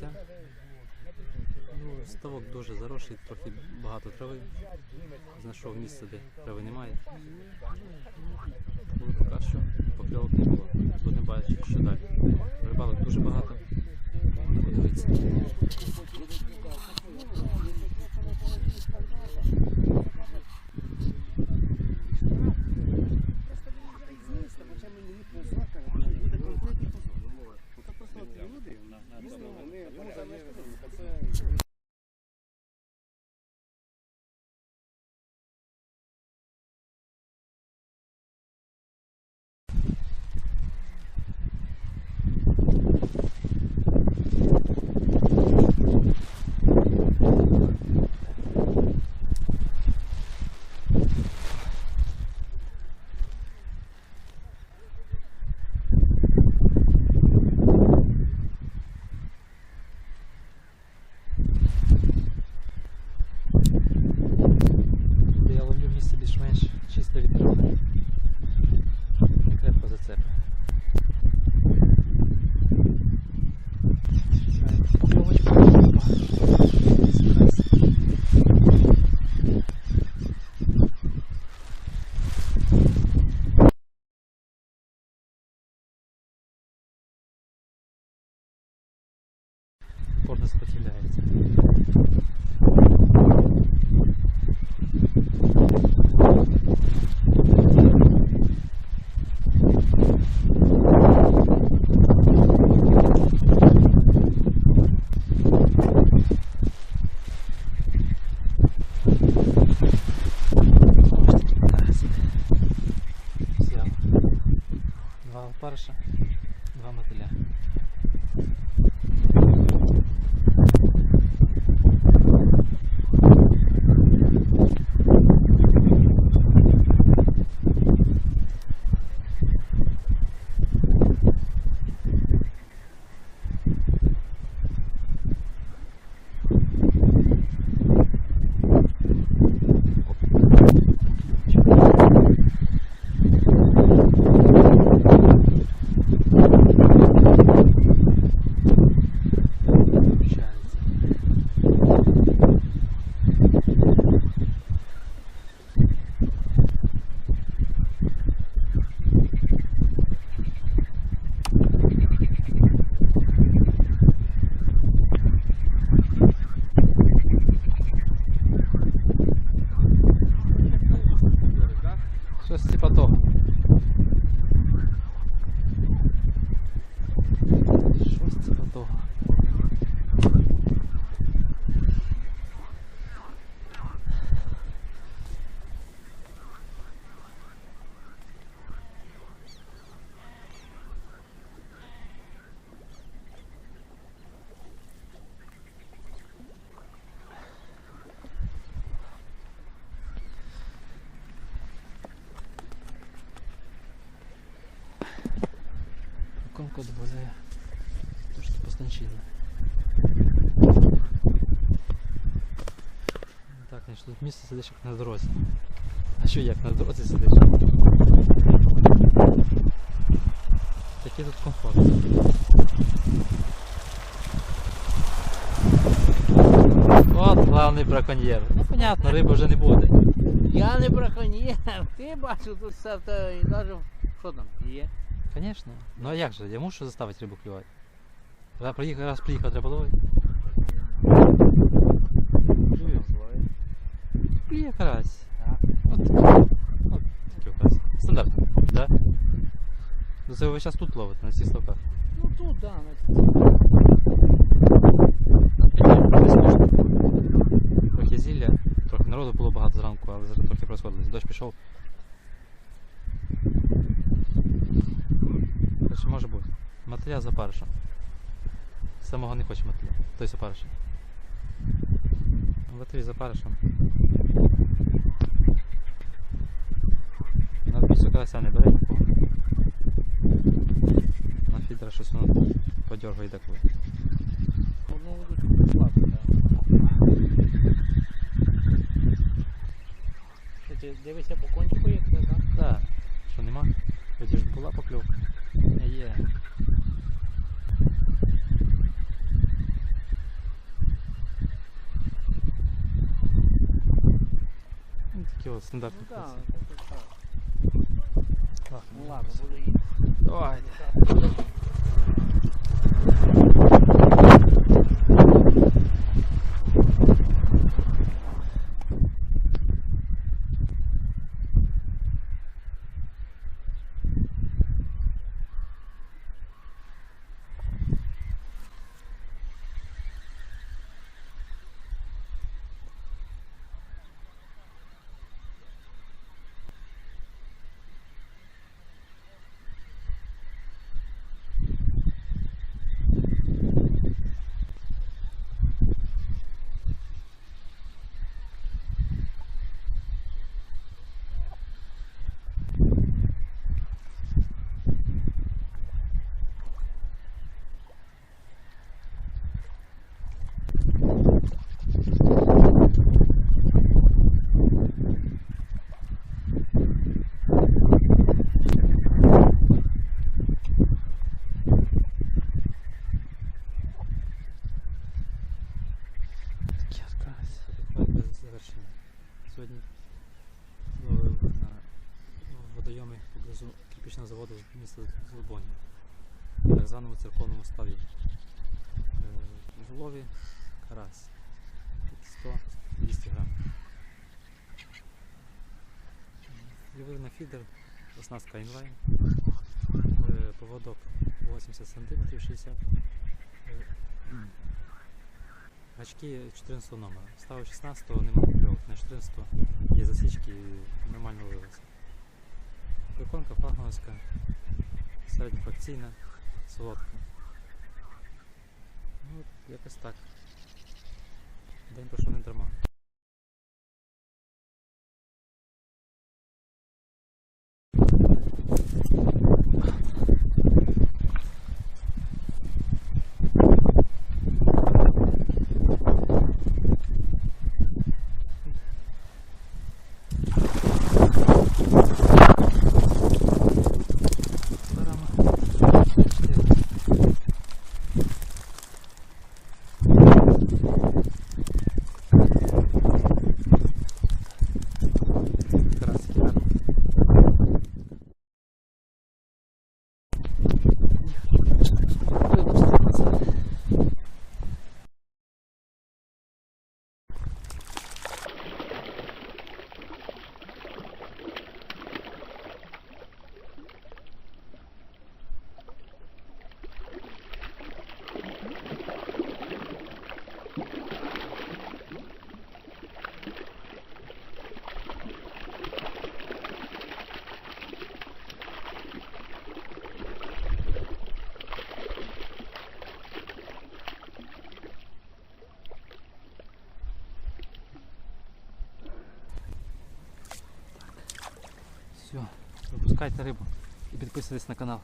Карася. Ну, ставок дуже заросший, трохи багато трави. Знайшов місце, де трави немає. Але поки що покльовок не було. Будемо бачити, що далі. Рибалок дуже багато. Подивіться. Де я ловлю місце більш-менш чисте від трави. Не крепко зацепи. Покльовочка. Опа. Карась. Порно сопротивляется. Coś ci to. Конку дозволяє трошки постанчили. Так, значить, тут місце сидиш як на дорозі. А що як на дорозі сидиш? Такий тут комфорт. От главний браконьєр. Ну понятно, риби вже не буде. Я не браконьєр, ти бачив тут все і навіть що там є. Звісно. Ну а як же? Я мушу заставити рибу клювати. Раз приїхав, раз приїхав, треба ловити. Клює. Клює карась. Так. От такий. От такий карась. Стандартно, да? Ну це ви зараз тут ловите, на цих ставках. Ну тут, да, Трохи зілля, трохи народу було багато зранку, але зараз трохи розходилось. Дощ пішов. Мотиля за паришем. Самого не хоче мотиля. Той за паришем. Летиш за паришем. На більше карася не бере. На фідера щось воно подергає деколи. Одну безплатно. Що ти по кончику, як так? Так, що нема? Тоді ж була покльовка. Є. то стандартный Ну да, так, так. Так, Ну ладно, буду їсти. Сьогодні ловив на водойомі поблизу кирпичного заводу міста Злобоні. В так званому церковному ставі. Е, В лові карась. 100-200 грам. Ловив на фідер, оснастка інлайн. Е, Поводок 80 см 60 Е, Гачки 14 номера. Ставив 16-го, нема покльовок. На 14-го є засічки нормально ловилося. Приконка флагмановська, середньофракційна, солодка. Ну, якось так. День пройшов не дарма. Все, випускайте рибу і підписуйтесь на канал.